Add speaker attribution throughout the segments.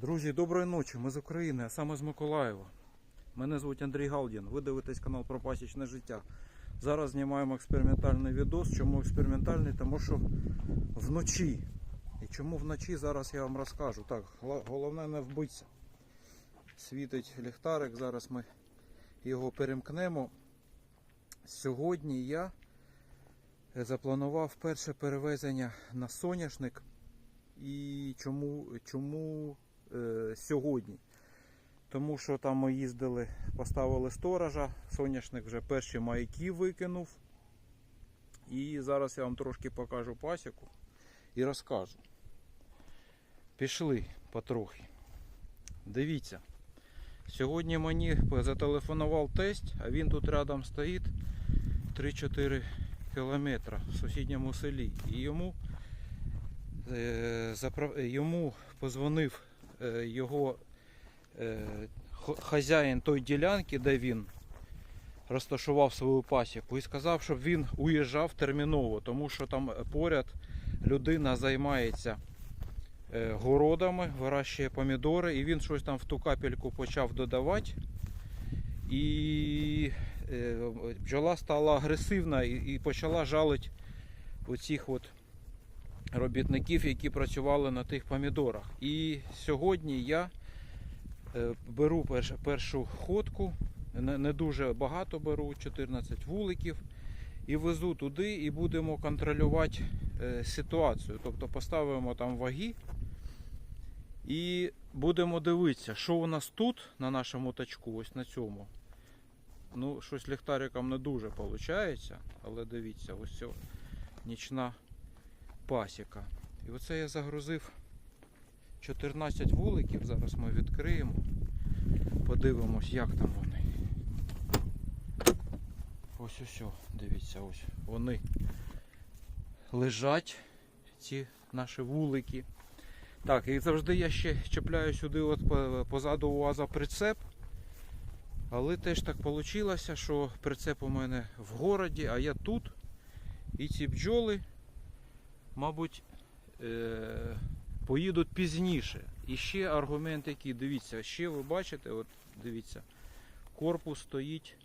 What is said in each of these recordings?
Speaker 1: Друзі, доброї ночі. Ми з України, а саме з Миколаєва. Мене звуть Андрій Галдін. Ви дивитесь канал про пасічне життя. Зараз знімаємо експериментальний відос. Чому експериментальний? Тому що вночі. І чому вночі зараз я вам розкажу. Так, головне не вбитися. Світить ліхтарик, зараз ми його перемкнемо. Сьогодні я запланував перше перевезення на соняшник. І чому, чому е, сьогодні? Тому що там ми їздили, поставили сторожа, соняшник вже перші маяки викинув. І зараз я вам трошки покажу пасіку і розкажу. Пішли потрохи. Дивіться. Сьогодні мені зателефонував тесть, а він тут рядом стоїть 3-4 кілометри в сусідньому селі. І йому е, запра- йому позвонив його е, хазяїн той ділянки, де він розташував свою пасіку, і сказав, щоб він уїжджав терміново, тому що там поряд людина займається е, городами, вирощує помідори, і він щось там в ту капельку почав додавати. І е, бджола стала агресивна і почала жалити оцих от робітників, які працювали на тих помідорах. І сьогодні я е, беру першу ходку, не, дуже багато беру, 14 вуликів, і везу туди і будемо контролювати е, ситуацію. Тобто поставимо там ваги і будемо дивитися, що у нас тут на нашому тачку, ось на цьому. Ну, щось ліхтариком не дуже виходить, але дивіться, ось ця нічна пасіка. І оце я загрузив 14 вуликів. Зараз ми відкриємо. Подивимось, як там вони. Ось ось, дивіться, ось. Вони лежать, ці наші вулики. Так, і завжди я ще чіпляю сюди от по- позаду УАЗа прицеп. Але теж так вийшло, що прицеп у мене в городі, а я тут. І ці бджоли мабуть, е, поїдуть пізніше. І ще аргумент який, дивіться, ще ви бачите, от дивіться, корпус стоїть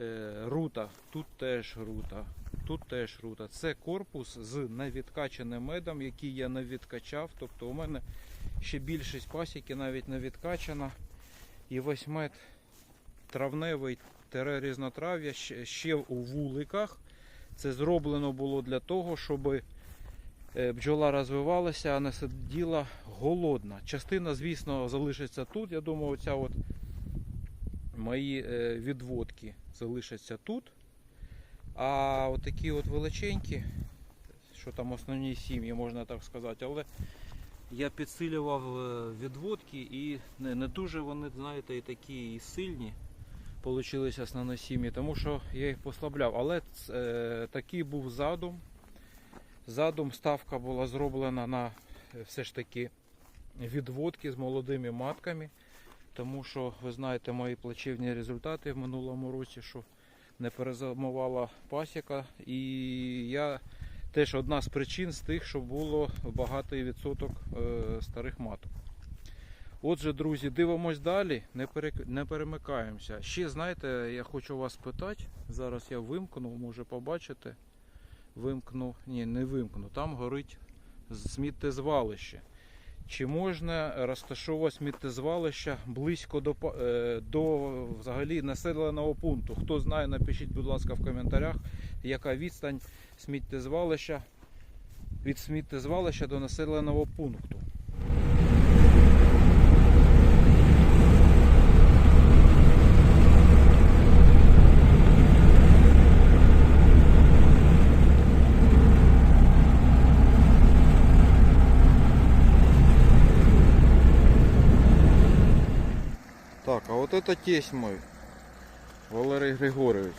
Speaker 1: е, рута, тут теж рута, тут теж рута. Це корпус з невідкачаним медом, який я не відкачав. Тобто у мене ще більшість пасіки навіть не відкачана. І весь мед травневий різнотрав'я ще у вуликах. Це зроблено було для того, щоб е, бджола розвивалася, а не сиділа голодна. Частина, звісно, залишиться тут. Я думаю, оця от мої е, відводки залишаться тут. А от такі от величенькі, що там основні сім'ї, можна так сказати, але я підсилював е, відводки і не дуже вони, знаєте, і такі і сильні получилися основні сім'ї, тому що я їх послабляв. Але е, такий був задум. Задум ставка була зроблена на е, все ж таки відводки з молодими матками. Тому що ви знаєте мої плачевні результати в минулому році, що не перезимувала пасіка. І я теж одна з причин з тих, що було багатий відсоток е, старих маток. Отже, друзі, дивимось далі, не, перек... не перемикаємося. Ще знаєте, я хочу вас питати. Зараз я вимкну, може побачите. Вимкну, ні, не вимкну. Там горить сміттєзвалище. Чи можна розташовувати сміттєзвалище близько до, е, до взагалі населеного пункту? Хто знає, напишіть, будь ласка, в коментарях, яка відстань сміттєзвалища від сміттєзвалища до населеного пункту. Так, а от это тесть мой, Валерій Григорович.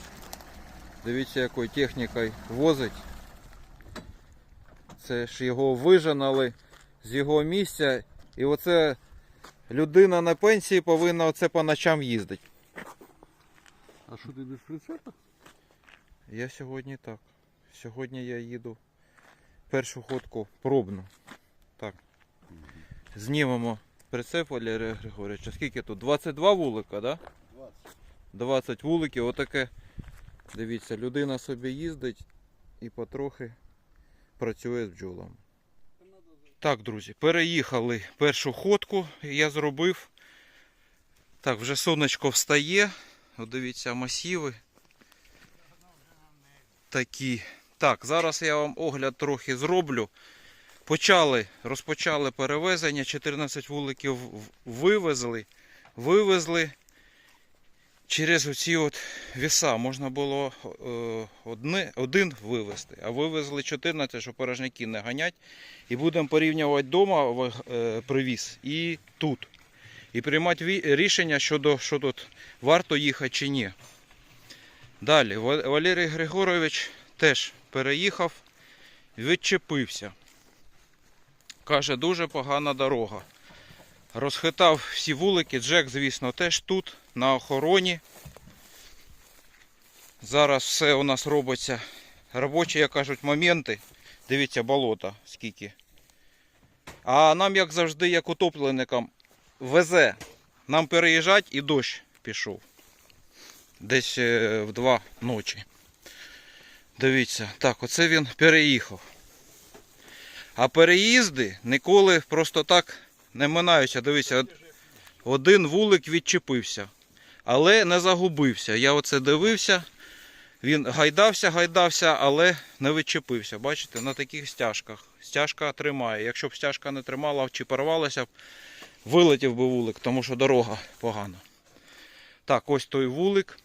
Speaker 1: Дивіться, якою технікою возить. Це ж його виженали з його місця. І оце людина на пенсії повинна оце по ночам їздити.
Speaker 2: А що ти без прицепа?
Speaker 1: Я сьогодні так. Сьогодні я їду першу ходку пробну. Так. Знімемо прицеп Валерія Григорьовича. Скільки тут? 22 вулика, да?
Speaker 2: 20.
Speaker 1: 20 вуликів, отаке. Дивіться, людина собі їздить і потрохи працює з бджолами. Так, друзі, переїхали першу ходку. Я зробив. Так, вже сонечко встає. Дивіться, масіви. Такі. Так, зараз я вам огляд трохи зроблю. Почали, розпочали перевезення. 14 вуликів вивезли. Вивезли через оці от віса можна було е, одне, один вивезти, а вивезли 14, щоб порожняки не ганять. І будемо порівнювати вдома е, привіз і тут. І приймати рішення щодо що тут варто їхати чи ні. Далі, Валерій Григорович теж переїхав, відчепився. Каже, дуже погана дорога. Розхитав всі вулики. Джек, звісно, теж тут, на охороні. Зараз все у нас робиться. Робочі, як кажуть, моменти. Дивіться, болото скільки. А нам, як завжди, як утопленникам, везе. Нам переїжджати і дощ пішов. Десь е, в два ночі. Дивіться, так, оце він переїхав. А переїзди ніколи просто так не минаються. Дивіться, один вулик відчепився, але не загубився. Я оце дивився. Він гайдався, гайдався, але не відчепився. Бачите, на таких стяжках. Стяжка тримає. Якщо б стяжка не тримала чи порвалася вилетів би вулик, тому що дорога погана. Так, ось той вулик.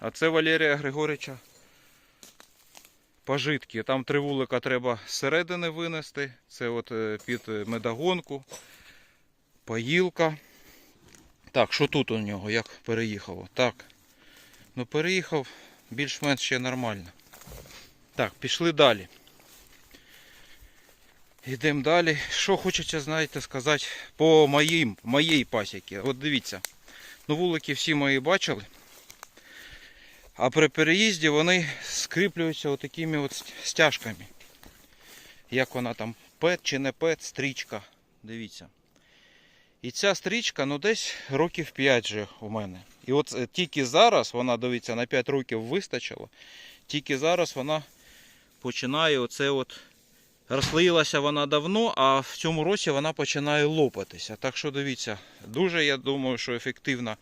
Speaker 1: А це Валерія Григорича. Пожитки. Там три вулика треба зсередини винести. Це от е, під е, медогонку, поїлка. Так, що тут у нього? Як переїхало? Так. Ну переїхав більш-менш ще нормально. Так, пішли далі. Йдемо далі. Що хочеться, знаєте, сказати по моїм, моїй пасіки. От дивіться. Ну, вулики всі мої бачили. А при переїзді вони скріплюються отакими от стяжками. Як вона там, пет чи не пет, стрічка. Дивіться. І ця стрічка, ну десь років 5 вже у мене. І от е, тільки зараз вона, дивіться, на 5 років вистачило. Тільки зараз вона починає оце от. Розслоїлася вона давно, а в цьому році вона починає лопатися. Так що дивіться, дуже я думаю, що ефективна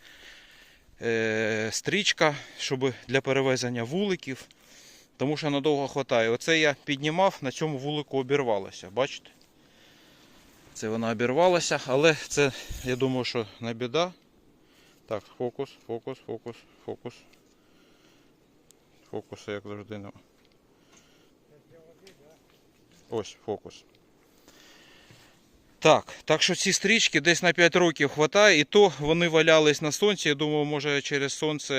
Speaker 1: стрічка, щоб для перевезення вуликів. Тому що надовго хватає. Оце я піднімав, на цьому вулику обірвалося. Бачите? Це вона обірвалася, але це, я думаю, що не біда. Так, фокус, фокус, фокус, фокус. Фокуса, як завжди. нема. Ось фокус. Так, так що ці стрічки десь на 5 років хватає, і то вони валялись на сонці. Я думаю, може через сонце,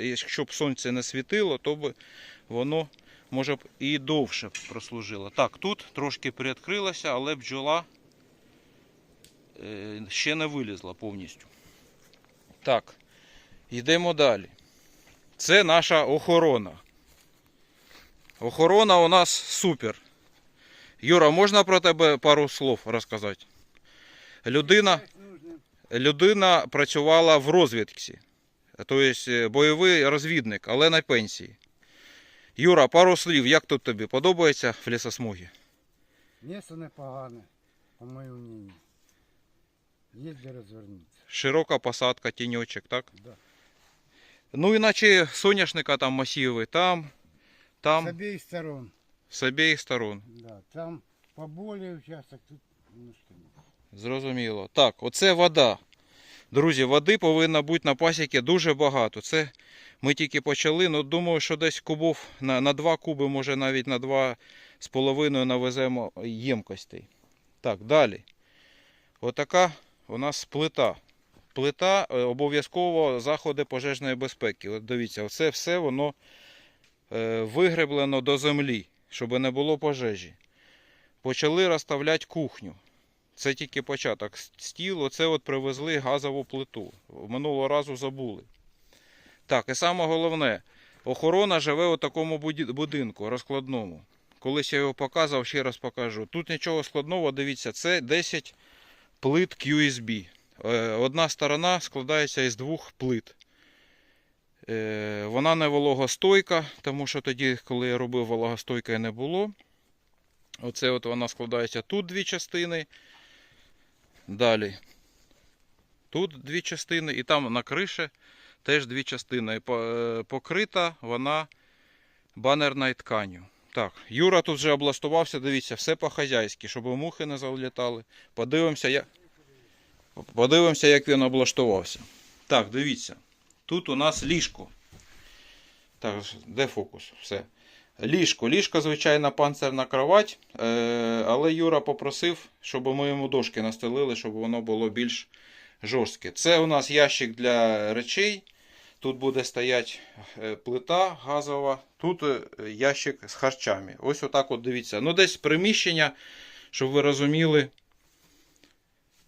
Speaker 1: якщо б сонце не світило, то б воно може б і довше прослужило. Так, тут трошки приоткрилося, але бджола е, ще не вилізла повністю. Так, йдемо далі. Це наша охорона. Охорона у нас супер. Юра, можна про тебе пару слов розказати? Людина, людина працювала в розвідці, тобто бойовий розвідник, але на пенсії. Юра, пару слів, як тут тобі подобається в лісосмугі?
Speaker 3: Місце непогане, по моєму мнению. Є де розвернутися.
Speaker 1: Широка посадка, тіньочок, так?
Speaker 3: Да.
Speaker 1: Ну, іначе соняшника там масиви, там, там.
Speaker 3: З обеих сторон.
Speaker 1: З обох сторон.
Speaker 3: Да. Там поболее участок, тут немножко не.
Speaker 1: Зрозуміло. Так, оце вода. Друзі, води повинно бути на пасіки дуже багато. Це ми тільки почали, ну думаю, що десь кубов на, на 2 куби, може навіть на 2,5 навеземо ємкостей. Так, далі. Отака у нас плита. Плита е, обов'язково заходи пожежної безпеки. От дивіться, оце все воно е, вигреблено до землі, щоб не було пожежі. Почали розставляти кухню. Це тільки початок. Стіл, оце от привезли газову плиту. Минулого разу забули. Так, і саме головне, охорона живе у такому будинку розкладному. колись я його показував, ще раз покажу. Тут нічого складного, дивіться, це 10 плит QSB. Е, Одна сторона складається із двох плит. Е, Вона не вологостойка, тому що тоді, коли я робив вологостойка, не було. Оце от вона складається тут дві частини. Далі. Тут дві частини, і там на криші теж дві частини. Е, Покрита вона банерною тканю. Так, Юра тут вже облаштувався, дивіться, все по-хазяйськи, щоб мухи не залітали. Подивимося, як... Подивимося, як він облаштувався. Так, дивіться. Тут у нас ліжко. Так, де фокус? Все. Ліжко. Ліжко, звичайно, панцирна кровать. Е, але Юра попросив, щоб ми йому дошки настелили, щоб воно було більш жорстке. Це у нас ящик для речей. Тут буде стояти е, плита газова, тут е, ящик з харчами. Ось отак от дивіться. Ну, десь приміщення, щоб ви розуміли.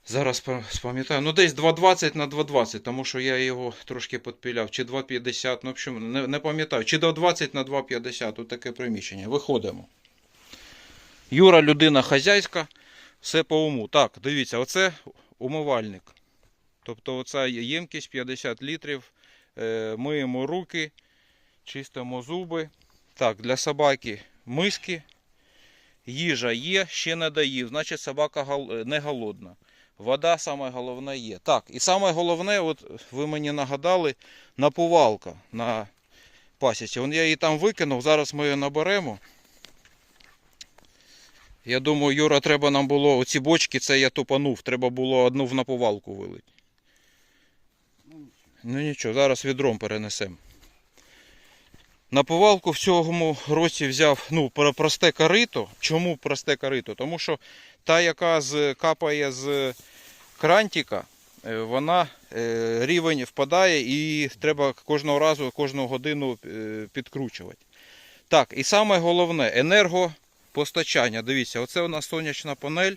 Speaker 1: Зараз па- спам'ятаю. Ну, десь 2,20 на 2,20, тому що я його трошки підпіляв. Чи 2,50, ну, в общем, не, не пам'ятаю. Чи 2,20 на 2,50, тут таке приміщення. Виходимо. Юра, людина хазяйська, все по уму. Так, дивіться, оце умивальник. Тобто оця ємкість 50 літрів. Е, миємо руки, чистимо зуби. Так, для собаки миски. Їжа є, ще не доїв, значить собака не голодна. Вода саме головне є. Так, і саме головне, от ви мені нагадали, наповалка на пасіці. Вон я її там викинув, зараз ми її наберемо. Я думаю, Юра, треба нам було оці бочки, це я тупанув, треба було одну в наповалку вилити. Ну нічого, зараз відром перенесемо. На повалку в цьому році взяв ну, про- просте корито. Чому просте корито? Тому що та, яка з, капає з крантика, е, вона е, рівень впадає і треба кожного разу, кожну годину е, підкручувати. Так, і саме головне енергопостачання. Дивіться, оце у нас сонячна панель,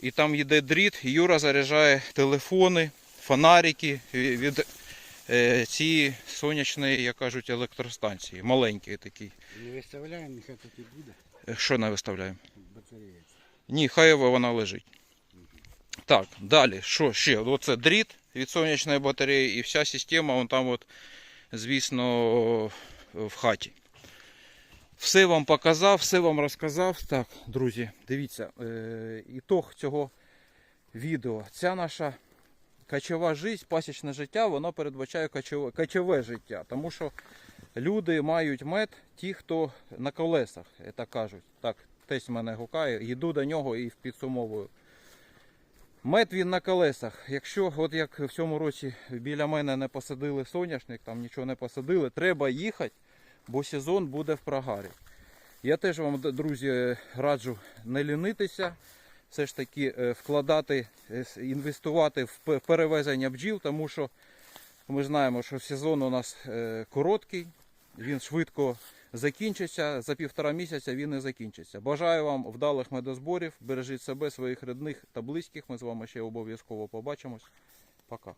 Speaker 1: і там йде дріт, Юра заряджає телефони, фонарики від е, цієї сонячної, як кажуть, електростанції. Маленькі такі.
Speaker 3: Не виставляємо, нехай тут і буде.
Speaker 1: Е, Що не виставляємо?
Speaker 3: Батарея.
Speaker 1: Ні, хай вона лежить. Так, далі, що ще? Оце дріт від сонячної батареї і вся система, вон там, от, звісно, в хаті. Все вам показав, все вам розказав. Так, друзі, дивіться, е, ітог цього відео. Ця наша качова життя, пасічне життя, воно передбачає качове, качове життя. Тому що люди мають мед, ті, хто на колесах, так кажуть. Так, тесть мене гукає, йду до нього і підсумовую. Мед він на колесах. Якщо, от як в цьому році біля мене не посадили соняшник, там нічого не посадили, треба їхати, бо сезон буде в прогарі. Я теж вам, друзі, раджу не лінитися, все ж таки е, вкладати, е, інвестувати в перевезення бджіл, тому що ми знаємо, що сезон у нас е, короткий, він швидко закінчиться. За півтора місяця він не закінчиться. Бажаю вам вдалих медозборів. Бережіть себе, своїх рідних та близьких. Ми з вами ще обов'язково побачимось. Пока.